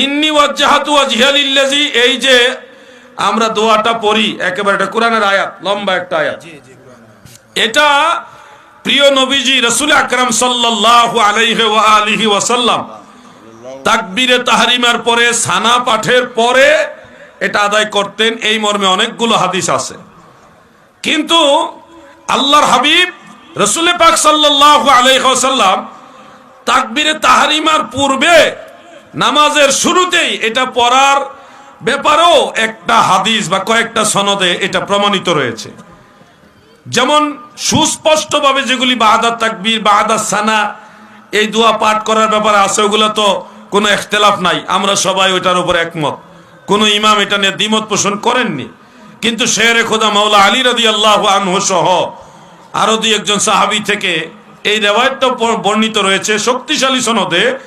ইন্নি ওয়াজ্জাহাতু ওয়াজহিয়ালিল্লাজি এই যে আমরা দোয়াটা পড়ি একেবারে এটা কোরআনের আয়াত লম্বা একটা আয়াত। এটা প্রিয় নবীজি রসুল আকরাম সাল্লাল্লাহু আলাইহি ওয়া আলিহি ওয়াসাল্লাম তাকবীরে তাহরিমার পরে সানা পাঠের পরে এটা আদায় করতেন। এই মর্মে অনেকগুলো হাদিস আছে। কিন্তু আল্লাহর হাবিব রসুল পাক সাল্লাল্লাহু আলাইহি ওয়াসাল্লাম তাকবীরে তাহরিমার পূর্বে নামাজের শুরুতেই এটা পড়ার ব্যাপারেও একটা হাদিস বা কয়েকটা সনদে এটা প্রমাণিত রয়েছে। যেমন সুস্পষ্টভাবে যেগুলি বাহাদার তাকবীর বাহাদার সানা, এই দোয়া পাঠ করার ব্যাপারে আছে, ওগুলো তো কোনো এখতেলাফ নাই। আমরা সবাই ওইটার উপর একমত। কোনো ইমাম এটা নিয়ে দ্বিমত পোষণ করেননি। কিন্তু শেরে খোদা মাওলা আলী রদি আল্লাহ আনহু সহ আরও দুই একজন সাহাবি থেকে এই রেওয়ায়তটা বর্ণিত রয়েছে। শক্তিশালী সনদে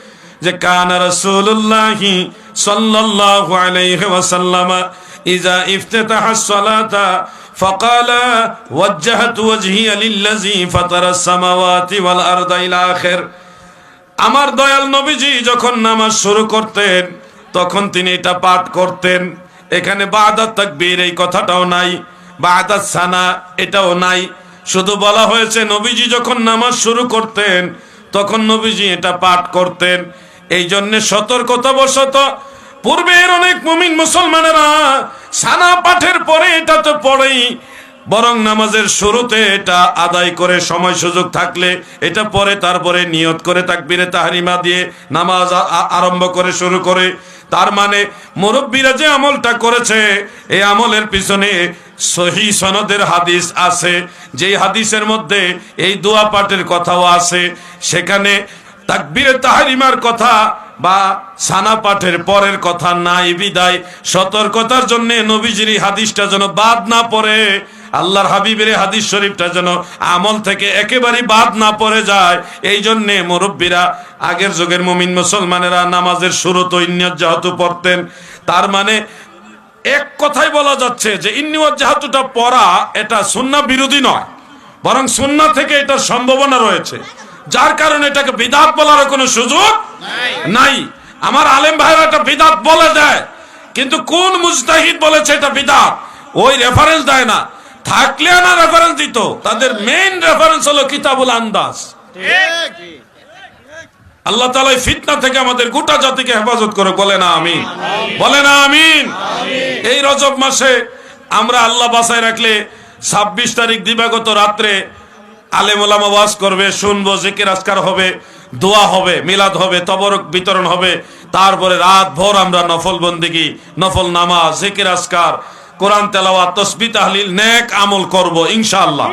যে কানা রাসূলুল্লাহি সাল্লাল্লাহু আলাইহি ওয়াসাল্লাম ইজা ইফতাতাহা সালাতা فقال وجهت وجهي للذي فطر السماوات والارض الى اخر আমার দয়াল নবীজি যখন নামাজ শুরু করতেন তখন তিনি এটা পাঠ করতেন এখানে বাদাত তাকবীর এই কথাটাও নাই বাদাত সানা এটাও নাই শুধু বলা হয়েছে নবীজি যখন নামাজ শুরু করতেন তখন নবীজি এটা পাঠ করতেন। এই জন্য সতর্কতা বশত পূর্বের অনেক মুমিন মুসলমানেরা সানা পাঠের পরে এটা তো পড়েই, বরং নামাজের শুরুতে এটা আদায় করে সময় সুযোগ থাকলে এটা পরে তারপরে নিয়ত করে তাকবিরে তাহারিমা দিয়ে নামাজ আরম্ভ করে শুরু করে। তার মানে মুরব্বীরা যে আমলটা করেছে, এই আমলের পিছনে সহি সনদের হাদিস আছে। যেই হাদিসের মধ্যে এই দোয়া পাঠের কথাও আছে। সেখানে তাকবিরে তাহারিমার কথা বা সানা পাঠের পরের কথা নাই বিদায়। সতর্কতার জন্য নবীজির হাদিসটা যেন বাদ না পড়ে। আল্লাহর হাবিবের হাদিস শরীফটা যেন আমল থেকে একেবারে বাদ না পড়ে যায়। এই জন্যে মুরব্বীরা, আগের যুগের মুমিন মুসলমানেরা নামাজের শুরু তো যেহেতু পড়তেন, তার মানে এক কথাই বলা যাচ্ছে যে ইন্নিয়ত জাহাতুটা পড়া এটা সুন্না বিরোধী নয়, বরং সুন্না থেকে এটার সম্ভাবনা রয়েছে। যার কারণে এটাকে বিদাত বলার কোনো সুযোগ নাই। আমার আলেম ভাইরা এটা বিদাত বলে দেয়, কিন্তু কোন মুজতাহিদ বলেছে এটা বিদাত? ওই রেফারেন্স দেয় না। থাকলে না রেফারেন্স দিত, তাদের মেইন রেফারেন্স হলো কিতাবুল আন্দাজ। আল্লাহ তালা ফিতনা থেকে আমাদের গোটা জাতিকে হেফাজত করে বলে না আমিন। বলে না আমিন। এই রজব মাসে আমরা আল্লাহ বাসায় রাখলে ছাব্বিশ তারিখ দিবাগত রাত্রে আলেম ওলামা ওয়াজ করবে, শুনব, জিকির আজকার হবে, দোয়া হবে, মিলাদ হবে, তবরক বিতরণ হবে, তারপরে রাত ভোর আমরা নফল বন্দিগি, নফল নামাজ, জিকির আজকার, কোরআন তেলাওয়া তসবি তাহলিল, নেক আমল করব, ইনশাআল্লাহ।